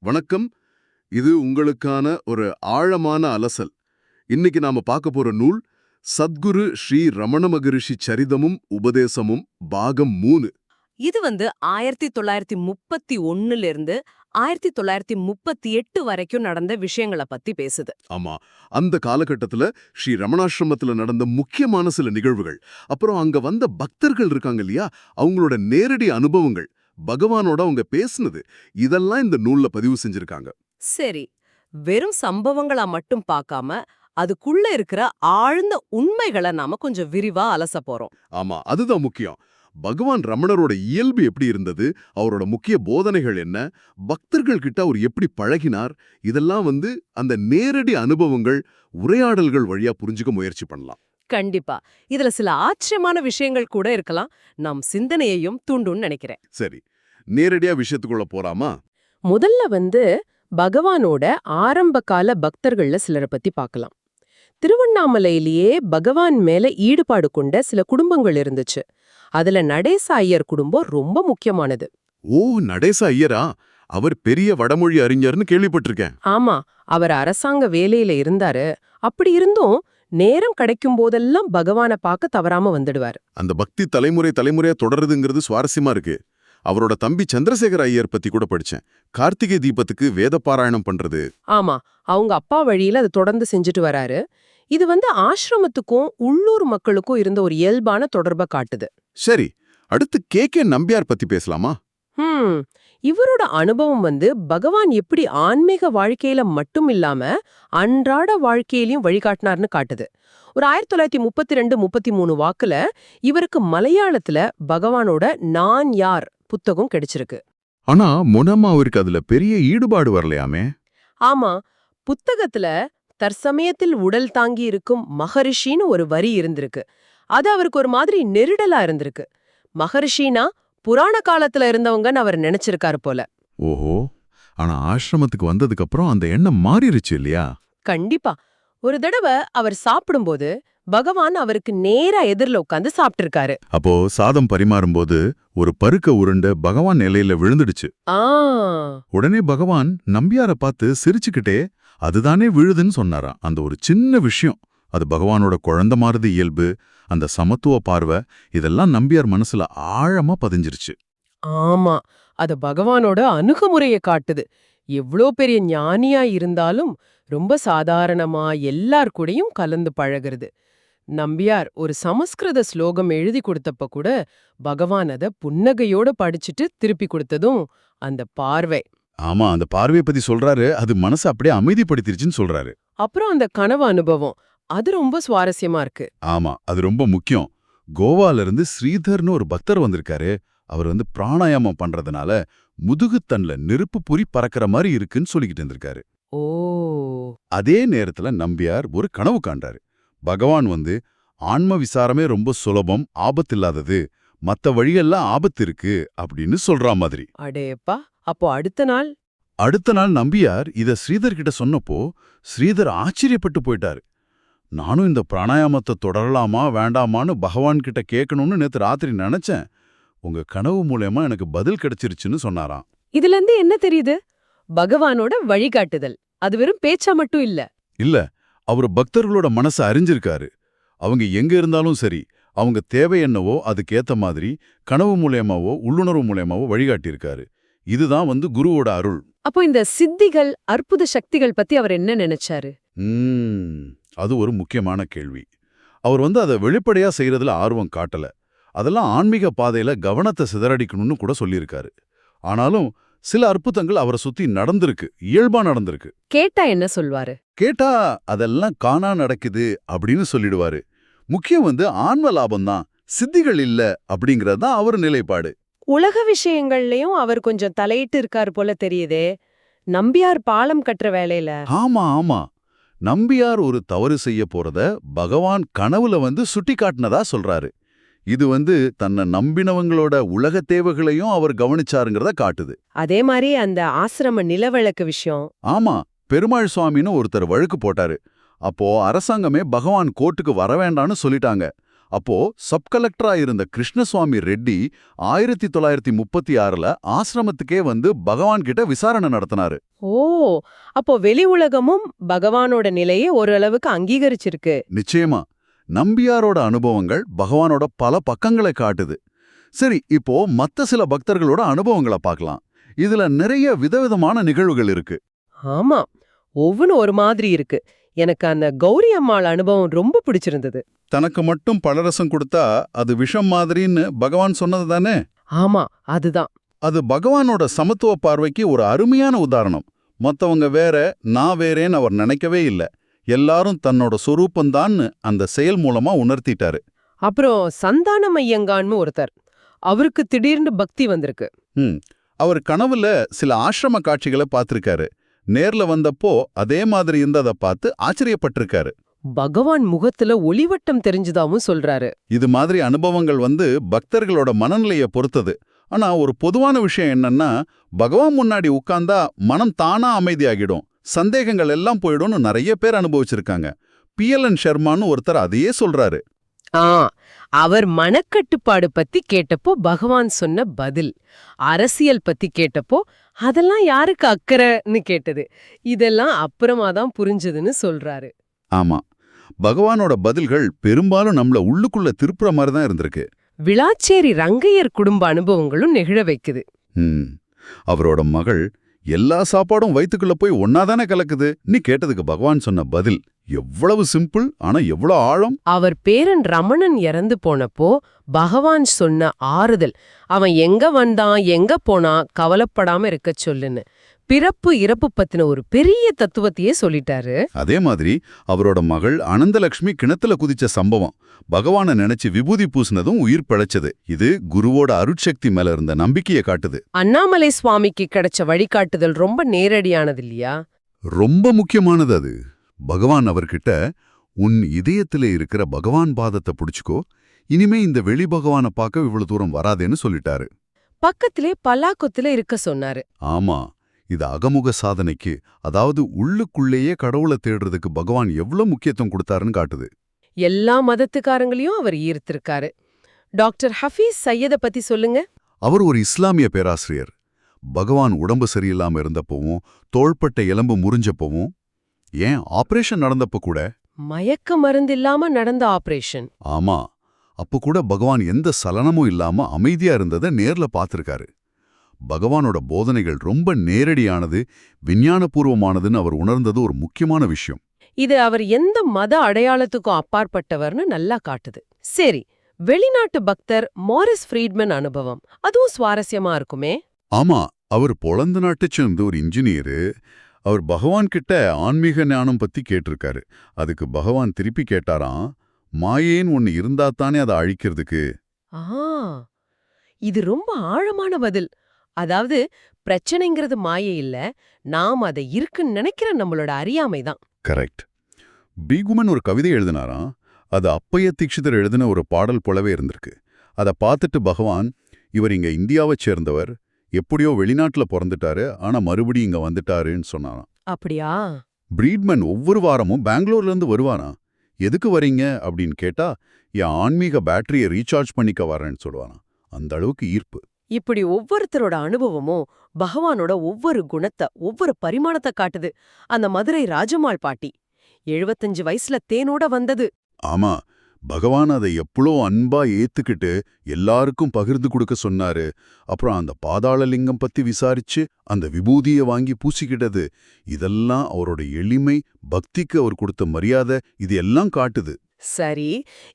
வணக்கம். இது உங்களுக்கான ஒரு ஆழமான அலசல். இன்னைக்கு நாம பார்க்க போற நூல் சத்குரு ஸ்ரீ ரமண மகரிஷி சரிதமும் உபதேசமும் பாகம் மூணு. இது வந்து ஆயிரத்தி தொள்ளாயிரத்தி முப்பத்தி ஒண்ணுல இருந்து ஆயிரத்தி தொள்ளாயிரத்தி முப்பத்தி எட்டு வரைக்கும் நடந்த விஷயங்களை பத்தி பேசுது. ஆமா. அந்த காலகட்டத்துல ஸ்ரீ ரமணாசிரமத்துல நடந்த முக்கியமான சில நிகழ்வுகள். அப்புறம் அங்க வந்த பக்தர்கள் இருக்காங்க இல்லையா? அவங்களோட நேரடி அனுபவங்கள். பகவானோட அவங்க பேசுனது. இதெல்லாம் இந்த நூல்ல பதிவு செஞ்சிருக்காங்க. சரி. வெறும் சம்பவங்களா மட்டும் பார்க்காம அதுக்குள்ள இருக்கிற ஆழ்ந்த உண்மைகளை நாம கொஞ்சம் விரிவா அலச போறோம். ஆமா அதுதான் முக்கியம். பகவான் ரமணரோட இயல்பு எப்படி இருந்தது? அவரோட முக்கிய போதனைகள் என்ன? பக்தர்கள் கிட்ட அவர் எப்படி பழகினார்? இதெல்லாம் வந்து அந்த நேரடி அனுபவங்கள் உரையாடல்கள் வழியா புரிஞ்சுக்க முயற்சி பண்ணலாம். கண்டிப்பா. இதுல சில ஆச்சரியமான விஷயங்கள் கூட இருக்கலாம். நம் சிந்தனையையும் தூண்டும்னு நினைக்கிறேன். சரி. நேரடியா விஷயத்துக்குள்ள போறாமா முதல்ல வந்து பகவானோட ஆரம்ப கால பக்தர்கள்ல சிலரை பத்தி பார்க்கலாம். திருவண்ணாமலையிலேயே பகவான் மேல ஈடுபாடு கொண்ட சில குடும்பங்கள் இருந்துச்சு. அதுல நடேச ஐயர் குடும்பம் ரொம்ப முக்கியமானது. ஓ நடேச ஐயரா? அவர் பெரிய வடமொழி அறிஞர்னு கேள்விப்பட்டிருக்கேன். ஆமா அவர் அரசாங்க வேலையில இருந்தாரு. அப்படி இருந்தும் நேரம் கிடைக்கும் போதெல்லாம் பகவானை பார்க்க தவறாம வந்துடுவார். அந்த பக்தி தலைமுறை தலைமுறையா தொடருதுங்கிறது சுவாரஸ்யமா இருக்கு. அவரோட தம்பி சந்திரசேகர ஐயர் பத்தி கூட படிச்சேன். கார்த்திகை தீபத்துக்கு வேத பாராயணம் பண்றது. ஆமா அவங்க அப்பா வழியில அதை தொடர்ந்து செஞ்சுட்டு வராரு. இது வந்து ஆசிரமத்துக்கும் உள்ளூர் மக்களுக்கும் இருந்த ஒரு இயல்பான தொடர்பை காட்டுது. சரி அடுத்து கே கே நம்பியார் பத்தி பேசலாமா? ஹம். இவரோட அனுபவம் வந்து பகவான் எப்படி ஆன்மீக வாழ்க்கையில மட்டும் இல்லாம அன்றாட வாழ்க்கையிலயும் வழிகாட்டினார்னு காட்டுது. ஒரு ஆயிரத்தி தொள்ளாயிரத்தி முப்பத்தி ரெண்டு முப்பத்தி மூணு வாக்குல இவருக்கு மலையாளத்துல பகவானோட நான் யார் புத்தகம் கிடைச்சிருக்கு. ஆனா முனம்மா அவருக்கு அதுல பெரிய ஈடுபாடு வரலையாமே? ஆமா புத்தகத்துல தற்சமயத்தில் உடல் தாங்கி இருக்கும் மகரிஷின்னு ஒரு வரி இருந்திருக்கு. அது அவருக்கு ஒரு மாதிரி நெருடலா இருந்திருக்கு. மகரிஷினா புராண காலத்துல இருந்தவங்கன்னு அவர் நினைச்சிருக்காரு போல. ஓஹோ. ஆனா ஆசிரமத்துக்கு வந்ததுக்கு அப்புறம் அந்த எண்ணம் மாறிருச்சு இல்லையா? கண்டிப்பா. ஒரு தடவை அவர் சாப்பிடும்போது பகவான் அவருக்கு நேரா எதிரில உட்காந்து சாப்பிட்டிருக்காரு. அப்போ சாதம் பரிமாறும்போது ஒரு பருக்க உருண்டை பகவான் நிலையில விழுந்துடுச்சு. ஆ. உடனே பகவான் நம்பியார பார்த்து சிரிச்சுக்கிட்டே அதுதானே விழுதுன்னு சொன்னாராம். அந்த ஒரு சின்ன விஷயம். அது பகவானோட குழந்த மாறுது இயல்பு அந்த சமத்துவ பார்வை இதெல்லாம் நம்பியார் மனசுல ஆழமா பதிஞ்சிருச்சு. ஆமா அது பகவானோட அணுகுமுறைய காட்டுது. எவ்ளோ பெரிய ஞானியா இருந்தாலும் ரொம்ப சாதாரணமா எல்லார் கூடயும் கலந்து பழகுறது. நம்பியார் ஒரு சமஸ்கிருத ஸ்லோகம் எழுதி கொடுத்தப்ப கூட பகவான் அத புன்னகையோட படிச்சுட்டு திருப்பி கொடுத்ததும் அந்த பார்வை. ஆமா அந்த பார்வையை பத்தி சொல்றாரு அது மனசை அப்படியே அமைதிப்படுத்திருச்சுன்னு சொல்றாரு. அப்புறம் அந்த கனவு அனுபவம் அது ரொம்ப சுவாரஸ்யமா இருக்கு. ஆமா அது ரொம்ப முக்கியம். கோவால இருந்து ஸ்ரீதர்னு ஒரு பக்தர் வந்திருக்காரு. அவர் வந்து பிராணாயாமம் பண்றதுனால முதுகுத்தன்ல நெருப்பு பொறி பறக்கிற மாதிரி இருக்குன்னு சொல்லிக்கிட்டு இருந்திருக்காரு. ஓ. அதே நேரத்துல நம்பியார் ஒரு கனவு காண்றாரு. பகவான் வந்து ஆன்ம விசாரமே ரொம்ப சுலபம் ஆபத்தில்லாதது மத்த வழியெல்லாம் ஆபத்து இருக்கு அப்படின்னு சொல்றா மாதிரி. அடேப்பா அப்போ அடுத்த நாள்? அடுத்த நாள் நம்பியார் இத ஸ்ரீதர் கிட்ட சொன்னப்போ ஸ்ரீதர் ஆச்சரியப்பட்டு போயிட்டாரு. நானும் இந்த பிராணாயாமத்தை தொடரலாமா வேண்டாமான்னு பகவான் கிட்ட கேட்கணும்னு நேத்து ராத்திரி நினைச்சேன். உங்க கனவு மூலயமா எனக்கு பதில் கிடைச்சிருச்சுன்னு சொன்னாராம். இதுல இருந்து என்ன தெரியுது? பகவானோட வழிகாட்டுதல். அது வெறும் பேச்சா மட்டும் இல்ல. இல்ல அவர் பக்தர்களோட மனசை அறிஞ்சிருக்காரு. அவங்க எங்க இருந்தாலும் சரி அவங்க தேவை என்னவோ அதுக்கேத்த மாதிரி கனவு மூலியமாவோ உள்ளுணர்வு மூலியமாவோ வழிகாட்டியிருக்காரு. இதுதான் வந்து குருவோட அருள். அப்போ இந்த சித்திகள் அற்புத சக்திகள் பத்தி அவர் என்ன நினைச்சாரு? அது ஒரு முக்கியமான கேள்வி. அவர் வந்து அதை வெளிப்படையா செய்யறதுல ஆர்வம் காட்டல. அதெல்லாம் ஆன்மீக பாதையில கவனத்தை சிதறடிக்கணும்னு கூட சொல்லியிருக்காரு. ஆனாலும் சில அற்புதங்கள் அவரை சுத்தி நடந்திருக்கு இயல்பா நடந்திருக்கு. கேட்டா என்ன சொல்வாரு? கேட்டா அதெல்லாம் காணா நடக்குது அப்படின்னு சொல்லிடுவாரு. முக்கியம் வந்து ஆன்ம லாபம்தான் சித்திகள் இல்ல அப்படிங்கறது தான் அவர் நிலைப்பாடு. உலக விஷயங்கள்லயும் அவர் கொஞ்சம் தலையிட்டு இருக்காரு போல தெரியுதே. நம்பியார் பாலம் கட்டுற வேலையில. ஆமா ஆமா. நம்பியார் ஒரு தவறு செய்ய போறத பகவான் கனவுல வந்து சுட்டி காட்டினதா சொல்றாரு. இது வந்து தன்னை நம்பினவங்களோட உலக தேவைகளையும் அவர் கவனிச்சாருங்கிறத காட்டுது. அதே மாதிரி அந்த ஆசிரம நிலவழக்கு விஷயம். ஆமா பெருமாள் சுவாமின்னு ஒருத்தர் வழக்கு போட்டாரு. அப்போ அரசாங்கமே பகவான் கோர்ட்டுக்கு வர வேண்டான்னு சொல்லிட்டாங்க. அப்போ சப் கலெக்டரா இருந்த கிருஷ்ணசுவாமி ரெட்டி ஆயிரத்தி தொள்ளாயிரத்தி முப்பத்தி ஆறுல ஆசிரமத்துக்கே வந்து பகவான் கிட்ட விசாரணை நடத்தினாரு. ஓ அப்போ வெளி உலகமும் பகவானோட நிலையை ஓரளவுக்கு அங்கீகரிச்சிருக்கு. நிச்சயமா. நம்பியாரோட அனுபவங்கள் பகவானோட பல பக்கங்களை காட்டுது. சரி இப்போ மத்த சில பக்தர்களோட அனுபவங்களை பார்க்கலாம். இதுல நிறைய விதவிதமான நிகழ்வுகள் இருக்கு. ஆமா ஒவ்வொன்றும் ஒரு மாதிரி இருக்கு. எனக்கு அந்த கௌரி அம்மாள் அனுபவம் ரொம்ப பிடிச்சிருந்தது. தனக்கு மட்டும் பழரசம் கொடுத்தா அது விஷம் மாதிரின்னு பகவான் சொன்னது தானே? ஆமா அதுதான். அது பகவானோட சமத்துவ பார்வைக்கு ஒரு அருமையான உதாரணம். மத்தவங்க வேற நான் வேறேன்னு அவர் நினைக்கவே இல்ல. எல்லாரும் தன்னோட சொரூபந்தான்னு அந்த செயல் மூலமா உணர்த்திட்டாரு. அப்புறம் சந்தானம் ஐயங்கான்னு ஒருத்தர். அவருக்கு திடீர்னு பக்தி வந்திருக்கு. அவர் கனவுல சில ஆசிரம காட்சிகளை பார்த்திருக்காரு. நேர்ல வந்தப்போ அதே மாதிரி இருந்ததை பார்த்து ஆச்சரியப்பட்டிருக்காரு. பகவான் முகத்துல ஒளிவட்டம் தெரிஞ்சதாவும் சொல்றாரு. இது மாதிரி அனுபவங்கள் வந்து பக்தர்களோட மனநிலைய பொறுத்தது. ஆனா ஒரு பொதுவான விஷயம் என்னன்னா பகவான் முன்னாடி உட்கார்ந்தா மனம் தானா அமைதியாகிடும். சந்தேகங்கள் எல்லாம் போயிடும்னு நிறைய பேர் அனுபவிச்சிருக்காங்க. பிஎல்என் சர்மான்னு ஒருத்தர் அதையே சொல்றாரு. ஆ அவர் மனக்கட்டுப்பாடு பத்தி கேட்டப்போ பகவான் சொன்ன பதில் அரசியல் பத்தி கேட்டப்போ அதெல்லாம் யாருக்கு அக்கறைன்னு கேட்டது. இதெல்லாம் அப்புறமா தான் புரிஞ்சதுன்னு சொல்றாரு. ஆமா பகவானோட பதில்கள் பெரும்பாலும் நம்மள உள்ளுக்குள்ள திருப்புற மாதிரி தான் இருந்திருக்கு. விளாச்சேரி ரங்கையர் குடும்ப அனுபவங்களும் நெகிழ வைக்குது. அவரோட மகள் எல்லா சாப்பாடும் வயிற்றுக்குள்ள போய் ஒன்னாதானே கலக்குது? நீ கேட்டதுக்கு பகவான் சொன்ன பதில் எவ்வளவு சிம்பிள் ஆனா எவ்வளவு ஆழம்? அவர் பேரன் ரமணன் இறந்து போனப்போ பகவான் சொன்ன ஆறுதல். அவன் எங்க வந்தான் எங்க போனா கவலைப்படாம இருக்க சொல்லுன்னு. பிறப்பு இறப்பு பத்தின ஒரு பெரிய தத்துவத்தையே சொல்லிட்டாரு. அதே மாதிரி அவரோட மகள் அனந்தலக்ஷ்மி கிணத்துல குதிச்ச சம்பவம். பகவானை நினைச்சு விபூதி பூசினதும் உயிர் பிழைச்சது. இது குருவோட அருட்சக்தி மேல இருந்த நம்பிக்கையை காட்டுது. அண்ணாமலை சுவாமிக்கு கிடைச்ச வழிகாட்டுதல் ரொம்ப நேரடியானது இல்லையா? ரொம்ப முக்கியமானது அது. பகவான் அவர்கிட்ட உன் இதயத்துல இருக்கிற பகவான் பாதத்தை புடிச்சுக்கோ. இனிமே இந்த வெளி பகவானை பார்க்க இவ்வளவு தூரம் வராதேன்னு சொல்லிட்டாரு. பக்கத்திலே பல்லாக்குத்துல இருக்க சொன்னாரு. ஆமா. இது அகமுக சாதனைக்கு அதாவது உள்ளுக்குள்ளேயே கடவுளை தேடுறதுக்கு பகவான் எவ்வளவு முக்கியத்துவம் கொடுத்தாருன்னு காட்டுது. எல்லா மதத்துக்காரங்களையும் அவர் ஈர்த்திருக்காரு. டாக்டர் ஹஃபீஸ் சையத பத்தி சொல்லுங்க. அவர் ஒரு இஸ்லாமிய பேராசிரியர். பகவான் உடம்பு சரியில்லாம இருந்தப்பவும் தோள்பட்ட எலும்பு முறிஞ்சப்பவும் ஏன் ஆபரேஷன் நடந்தப்ப கூட? மயக்க மருந்து இல்லாம நடந்த ஆபரேஷன். ஆமா. அப்ப கூட பகவான் எந்த சலனமும் இல்லாம அமைதியா இருந்ததை நேர்ல பார்த்திருக்காரு. பகவானோட போதனைகள் ரொம்ப நேரடியானது விஞ்ஞானபூர்வமானதுன்னு அவர் உணர்ந்தது ஒரு முக்கியமான விஷயம். இது அவர் எந்த மத அடையாளத்துக்கும் அப்பாற்பட்டவர்னு நல்லா காட்டுது. சரி வெளிநாட்டு பக்தர் மாரிஸ் ஃப்ரீட்மன் அனுபவம் அதுவும் சுவாரஸ்யமா இருக்குமே? ஆமா அவர் பொழந்த நாட்டைச் சேர்ந்த ஒரு இன்ஜினியரு அவர் பகவான் கிட்ட ஆன்மீக ஞானம் பத்தி கேட்டிருக்காரு. அதுக்கு பகவான் திருப்பி கேட்டாராம் மாயேன்னு ஒன்னு இருந்தாத்தானே அதை அழிக்கிறதுக்கு? ஆ இது ரொம்ப ஆழமான பதில். அதாவது பிரச்சனைங்கிறது மாயை இல்ல நாம் அதை இருக்குன்னு நினைக்கிற நம்மளோட அறியாமை தான். கரெக்ட். பீகுமன் ஒரு கவிதை எழுதினாராம். அது அப்பைய தீட்சிதர் எழுதின ஒரு பாடல் போலவே இருந்திருக்கு. அதை பார்த்துட்டு பகவான் இவர் இங்க இந்தியாவைச் சேர்ந்தவர். எப்படியோ வெளிநாட்டுல பிறந்துட்டாரு. ஆனா மறுபடியும் இங்க வந்துட்டாருன்னு சொன்னாராம். அப்படியா? பிரீட்மன் ஒவ்வொரு வாரமும் பெங்களூர்ல இருந்து வருவாராம். எதுக்கு வரீங்க? அப்படின்னு கேட்டா என் ஆன்மீக பேட்டரியை ரீசார்ஜ் பண்ணிக்க வரேன்னு சொல்லுவாராம். அந்த அளவுக்கு ஈர்ப்பு. இப்படி ஒவ்வொருத்தரோட அனுபவமும் பகவானோட ஒவ்வொரு குணத்தை ஒவ்வொரு பரிமாணத்தை காட்டுது. அந்த மதுரை ராஜம்மாள் பாட்டி. எழுபத்தஞ்சு வயசுல தேனோட வந்தது. ஆமா பகவான் அதை எவ்வளோ அன்பா ஏத்துக்கிட்டு எல்லாருக்கும் பகிர்ந்து கொடுக்க சொன்னாரு. அப்புறம் அந்த பாதாளலிங்கம் பத்தி விசாரிச்சு அந்த விபூதியை வாங்கி பூசிக்கிட்டது. இதெல்லாம் அவரோட எளிமை பக்திக்கு அவர் கொடுத்த மரியாதை இது எல்லாம் காட்டுது. சரி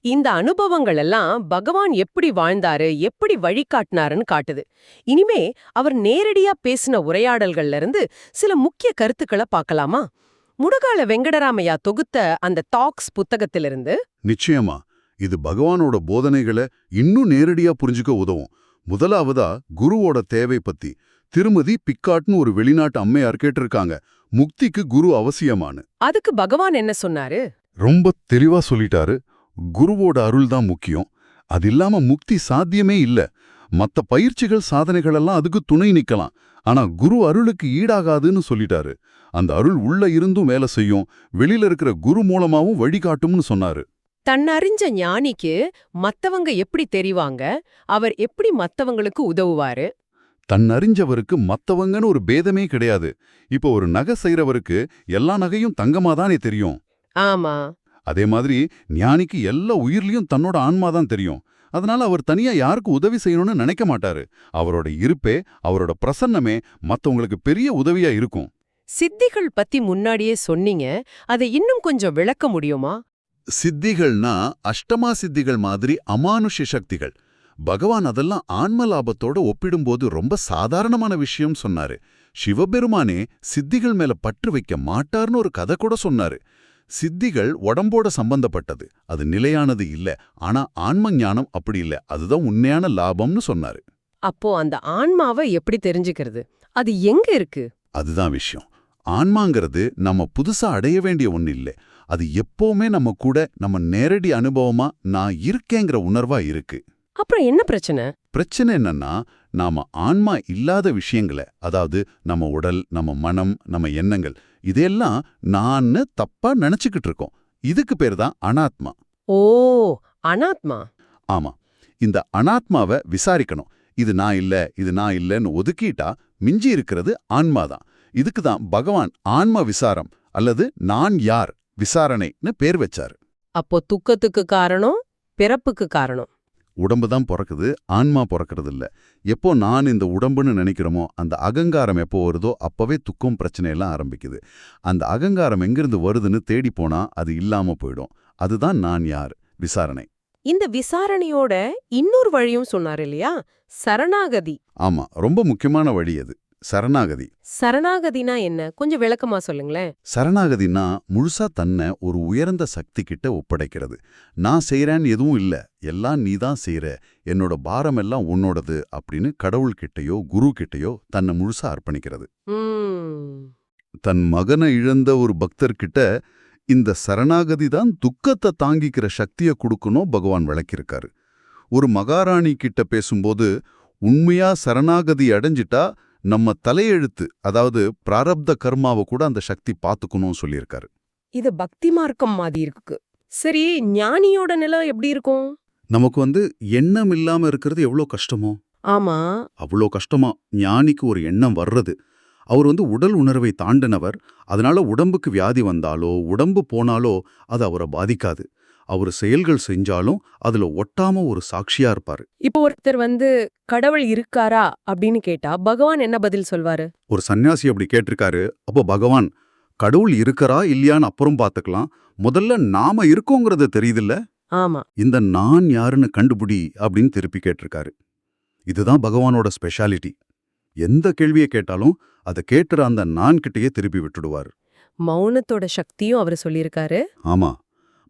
இந்த அனுபவங்கள் எல்லாம் பகவான் எப்படி வாழ்ந்தாரு எப்படி வழிகாட்டினாருன்னு காட்டுது. இனிமே அவர் நேரடியா பேசின உரையாடல்கள்ல இருந்து சில முக்கிய கருத்துக்களை பார்க்கலாமா? முடுகால வெங்கடராமையா தொகுத்த அந்த டாக்ஸ் புத்தகத்திலிருந்து நிச்சயமா. இது பகவானோட போதனைகளை இன்னும் நேரடியா புரிஞ்சுக்க உதவும். முதலாவதா குருவோட தேவை பத்தி. திருமதி பிக்காட்னு ஒரு வெளிநாட்டு அம்மையார் கேட்டிருக்காங்க. முக்திக்கு குரு அவசியமானு அதுக்கு பகவான் என்ன சொன்னாரு? ரொம்ப தெளிவா சொல்லிட்டாரு. குருவோட அருள் தான் முக்கியம். அது இல்லாம முக்தி சாத்தியமே இல்ல. மத்த பயிற்சிகள் சாதனைகள் எல்லாம் அதுக்கு துணை நிக்கலாம். ஆனா குரு அருளுக்கு ஈடாகாதுன்னு சொல்லிட்டாரு. அந்த அருள் உள்ள இருந்தும் வேலை செய்யும். வெளியில இருக்கிற குரு மூலமாவும் வழிகாட்டும்னு சொன்னாரு. தன்னறிஞ்ச ஞானிக்கு மத்தவங்க எப்படி தெரிவாங்க? அவர் எப்படி மத்தவங்களுக்கு உதவுவாரு? தன்னறிஞ்சவருக்கு மத்தவங்கன்னு ஒரு பேதமே கிடையாது. இப்போ ஒரு நகை செய்றவருக்கு எல்லா நகையும் தங்கமா தானே தெரியும். ஆமா. அதே மாதிரி ஞானிக்கு எல்லா உயிர்லயும் தன்னோட ஆன்மா தான் தெரியும். அதனால அவர் தனியா யாருக்கு உதவி செய்யணும்னு நினைக்க மாட்டாரு. அவரோட இருப்பே அவரோட பிரசன்னமே மத்தவங்களுக்கு பெரிய உதவியா இருக்கும். சித்திகள் பத்தி முன்னாடியே சொன்னீங்க. அதை இன்னும் கொஞ்சம் விளக்க முடியுமா? சித்திகள்னா அஷ்டமா சித்திகள் மாதிரி அமானுஷ்ய சக்திகள். பகவான் அதெல்லாம் ஆன்ம லாபத்தோட ஒப்பிடும்போது ரொம்ப சாதாரணமான விஷயம் சொன்னாரு. சிவபெருமானே சித்திகள் மேல பற்று வைக்க மாட்டார்னு ஒரு கதை கூட சொன்னாரு. சித்திகள் உடம்போட சம்பந்தப்பட்டது. அது நிலையானது இல்ல. ஆனா ஆன்ம ஞானம் அப்படி இல்ல. அதுதான் உண்மையான லாபம்னு சொன்னாரு. அப்போ அந்த ஆன்மாவை எப்படி தெரிஞ்சுக்கிறது? அது எங்க இருக்கு? அதுதான் விஷயம். ஆன்மாங்கிறது நம்ம புதுசா அடைய வேண்டிய ஒண்ணு இல்ல. அது எப்பவுமே நம்ம கூட நம்ம நேரடி அனுபவமா நான் இருக்கேங்கிற உணர்வா இருக்கு. அப்புறம் என்ன பிரச்சனை? பிரச்சனை என்னன்னா நாம ஆன்மா இல்லாத விஷயங்களை அதாவது நம்ம உடல் நம்ம மனம் நம்ம எண்ணங்கள் இதெல்லாம் நான்னு தப்பா நினைச்சுக்கிட்டு இருக்கோம். இதுக்கு பேர் தான் அனாத்மா. ஓ அனாத்மா? ஆமா. இந்த அனாத்மாவை விசாரிக்கணும். இது நான் இல்ல இது நான் இல்லன்னு ஒதுக்கிட்டா மிஞ்சி இருக்கிறது ஆன்மா தான். இதுக்கு தான் பகவான் ஆன்ம விசாரம் அல்லது நான் யார் விசாரணைன்னு பேர் வச்சாரு. அப்போ துக்கத்துக்கு காரணம் பிறப்புக்கு காரணம். உடம்பு தான் பிறக்குது ஆன்மா பிறக்கிறது இல்ல எப்போ நான் இந்த உடம்புன்னு நினைக்கிறோமோ அந்த அகங்காரம் எப்போ வருதோ அப்பவே துக்கம் பிரச்சனையெல்லாம் ஆரம்பிக்குது. அந்த அகங்காரம் எங்கிருந்து வருதுன்னு தேடி போனா அது இல்லாம போயிடும். அதுதான் நான் யார்? விசாரணை. இந்த விசாரணையோட இன்னொரு வழியும் சொன்னார் இல்லையா? சரணாகதி. ஆமா ரொம்ப முக்கியமான வழி அது. சரணாகதி. சரணாகதினா என்ன? கொஞ்சம் விளக்கமா சொல்லுங்களேன். சரணாகதினா முழுசா தன்னை ஒரு உயர்ந்த சக்தி கிட்ட ஒப்படைக்கிறது. நான் செய்றேன்னு எதுவும் இல்ல. எல்லாம் நீ தான் செய்ற. என்னோட பாரமெல்லாம் உன்னோடது அப்படின்னு கடவுள்கிட்டயோ குரு கிட்டயோ தன்னை முழுசா அர்ப்பணிக்கிறது. தன் மகனை இழந்த ஒரு பக்தர்கிட்ட இந்த சரணாகதி தான் துக்கத்தை தாங்கிக்கிற சக்தியை கொடுக்கணும் பகவான் விளக்கியிருக்காரு. ஒரு மகாராணி கிட்ட பேசும்போது உண்மையா சரணாகதி அடைஞ்சிட்டா நம்ம தலையெழுத்து அதாவது பிராரப்த கர்மாவை கூட அந்த சக்தி பார்த்துக்கணும்னு சொல்லியிருக்காரு. இது பக்தி மார்க்கம் மாதிரி இருக்கு. சரி ஞானியோட நிலை எப்படி இருக்கும்? நமக்கு வந்து எண்ணம் இல்லாம இருக்கிறது எவ்வளோ கஷ்டமோ? ஆமா. அவ்வளோ கஷ்டமா ஞானிக்கு ஒரு எண்ணம் வர்றது. அவர் வந்து உடல் உணர்வை தாண்டினவர். அதனால உடம்புக்கு வியாதி வந்தாலோ உடம்பு போனாலோ அது அவரை பாதிக்காது. அவர் செயல்கள் செஞ்சாலும் அதுல ஒட்டாம ஒரு சாட்சியா இருப்பாரு. இப்போ ஒருத்தர் வந்து கடவுள் இருக்காரா? அப்படின்னு கேட்டா பகவான் என்ன பதில் சொல்வாரு? ஒரு சன்னியாசி அப்படி கேட்டிருக்காரு அப்போ பகவான் கடவுள் இருக்கறா இல்லையான்னு அப்புறம் பார்த்துக்கலாம் முதல்ல நாம இருக்கோங்கிறது தெரியுதில்ல? ஆமா. இந்த நான் யாருன்னு கண்டுபிடி அப்படின்னு திருப்பி கேட்டிருக்காரு. இதுதான் பகவானோட ஸ்பெஷாலிட்டி. எந்த கேள்வியை கேட்டாலும் அதை கேட்டுற அந்த நான் கிட்டயே திருப்பி விட்டுடுவார். மௌனத்தோட சக்தியும் அவர் சொல்லியிருக்காரு. ஆமா.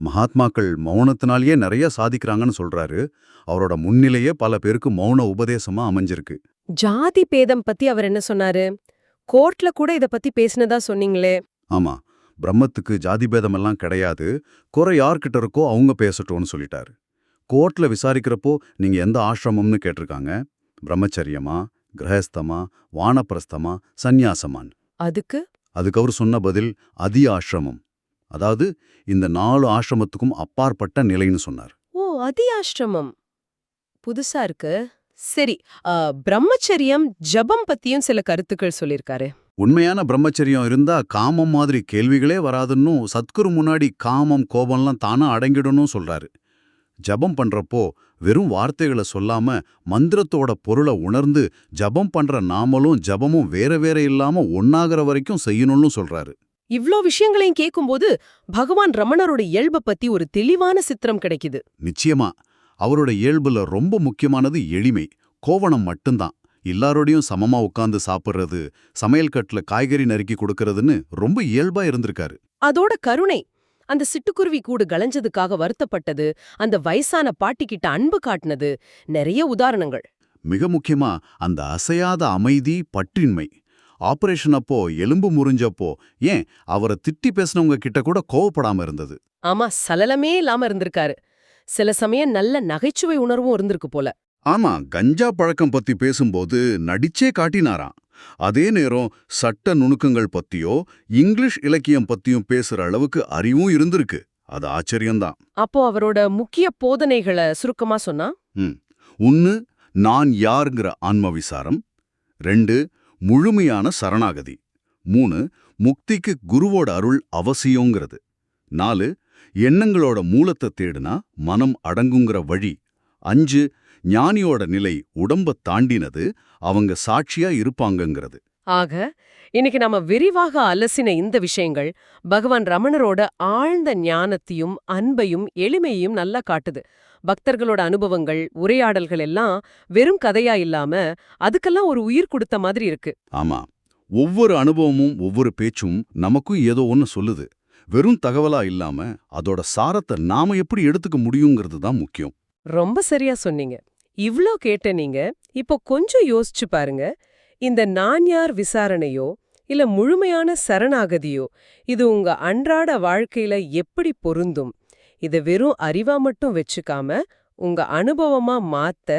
மகாத்மாக்கள் மௌனத்தினாலேயே நிறைய சாதிக்கிறாங்கன்னு சொல்றாரு. அவரோட முன்னிலையே பல பேருக்கு மௌன உபதேசமா அமைஞ்சிருக்கு. ஜாதி பேதம் பத்தி அவர் என்ன சொன்னாரு? கோர்ட்ல கூட இத பத்தி பேசினதா சொன்னீங்களே. ஆமா. பிரம்மத்துக்கு ஜாதி பேதமெல்லாம் கிடையாது. குறை யார்கிட்ட இருக்கோ அவங்க பேசட்டும்னு சொல்லிட்டாரு. கோர்ட்ல விசாரிக்கிறப்போ நீங்க எந்த ஆசிரமம்னு கேட்டிருக்காங்க? பிரம்மச்சரியமா கிரகஸ்தமா வானப்பிரஸ்தமா சந்நியாசமான் அதுக்கு? அதுக்கு அவர் சொன்ன பதில் அதி ஆசிரமம். அதாவது இந்த நாலு ஆசிரமத்துக்கும் அப்பாற்பட்ட நிலைன்னு சொன்னார். ஓ அதி ஆஷ்டிரமம் புதுசா இருக்கு. சரி பிரம்மச்சரியம் ஜபம் பத்தியும் சில கருத்துக்கள் சொல்லியிருக்காரு. உண்மையான பிரம்மச்சரியம் இருந்தா காமம் மாதிரி கேள்விகளே வராதுன்னும் சத்குரு முன்னாடி காமம் கோபம்லாம் தானா அடங்கிடணும் சொல்றாரு. ஜபம் பண்றப்போ வெறும் வார்த்தைகளை சொல்லாம மந்திரத்தோட பொருளை உணர்ந்து ஜபம் பண்ற நாமளும் ஜபமும் வேற வேற இல்லாம ஒன்னாகிற வரைக்கும் செய்யணும்னு சொல்றாரு. இவ்ளோ விஷயங்களையும் கேட்கும்போது பகவான் ரமணரோட இயல்பை பத்தி ஒரு தெளிவான சித்திரம் கிடைக்குது. நிச்சயமா. அவரோட இயல்புல ரொம்ப முக்கியமானது எளிமை. கோவணம் மட்டும்தான். எல்லாரோடையும் சமமா உட்கார்ந்து சாப்பிடுறது சமையல் கட்டுல காய்கறி நறுக்கி கொடுக்கறதுன்னு ரொம்ப இயல்பா இருந்திருக்காரு. அதோட கருணை அந்த சிட்டுக்குருவி கூடு களைஞ்சதுக்காக வருத்தப்பட்டது அந்த வயசான பாட்டிக்கிட்ட அன்பு காட்டினது நிறைய உதாரணங்கள். மிக முக்கியமா அந்த அசையாத அமைதி பற்றின்மை. ஆபரேஷன் அப்போ எலும்பு முறிஞ்சப்போ ஏன் அவரை திட்டி பேசினவங்க கிட்ட கூட கோவப்படாம இருந்தது? ஆமா சலலமே இல்லாம இருந்திருக்காரு. சில சமயம் நல்ல நகைச்சுவை உணர்வும் இருந்திருக்கு போல. ஆமா கஞ்சா பழக்கம் பத்தி பேசும்போது நடிச்சே காட்டினாராம். அதே நேரம் சட்ட நுணுக்கங்கள் பத்தியோ இங்கிலீஷ் இலக்கியம் பத்தியும் பேசுற அளவுக்கு அறிவும் இருந்திருக்கு. அது ஆச்சரியம்தான். அப்போ அவரோட முக்கிய போதனைகளை சுருக்கமா சொன்னா? ஒன்னு நான் யாருங்கிற ஆன்ம விசாரம். ரெண்டு முழுமையான சரணாகதி. மூணு முக்திக்கு குருவோட அருள் அவசியங்கிறது. நாலு எண்ணங்களோட மூலத்தை தேடுனா மனம் அடங்குங்கிற வழி. அஞ்சு ஞானியோட நிலை உடம்ப தாண்டினது அவங்க சாட்சியா இருப்பாங்கங்கிறது. ஆக இன்னைக்கு நாம விரிவாக அலசின இந்த விஷயங்கள் பகவான் ரமணரோட ஆழ்ந்த ஞானத்தையும் அன்பையும் எளிமையையும் நல்லா காட்டுது. பக்தர்களோட அனுபவங்கள் உரையாடல்கள் எல்லாம் வெறும் கதையா இல்லாம அதுக்கெல்லாம் ஒரு உயிர் கொடுத்த மாதிரி இருக்கு. ஆமா. ஒவ்வொரு அனுபவமும் ஒவ்வொரு பேச்சும் நமக்கும் ஏதோ ஒன்னு சொல்லுது. வெறும் தகவலா இல்லாம அதோட சாரத்தை நாம எப்படி எடுத்துக்க முடியுங்கிறது தான் முக்கியம். ரொம்ப சரியா சொன்னீங்க. இவ்ளோ கேட்ட நீங்க இப்போ கொஞ்சம் யோசிச்சு பாருங்க. இந்த நான் யார் விசாரணையோ இல்ல முழுமையான சரணாகதியோ இது உங்க அன்றாட வாழ்க்கையில எப்படி பொருந்தும்? இத வெறும் அறிவா மட்டும் வச்சுக்காம உங்க அனுபவமா மாத்த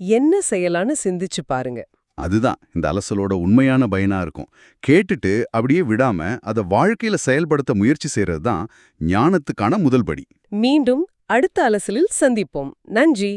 என்ன செய்யலான்னு சிந்திச்சு பாருங்க. அதுதான் இந்த அலசலோட உண்மையான பயனா இருக்கும். கேட்டுட்டு அப்படியே விடாம அதை வாழ்க்கையில செயல்படுத்த முயற்சி செய்யறது தான் ஞானத்துக்கான முதல் படி. மீண்டும் அடுத்த அலசலில் சந்திப்போம். நன்றி!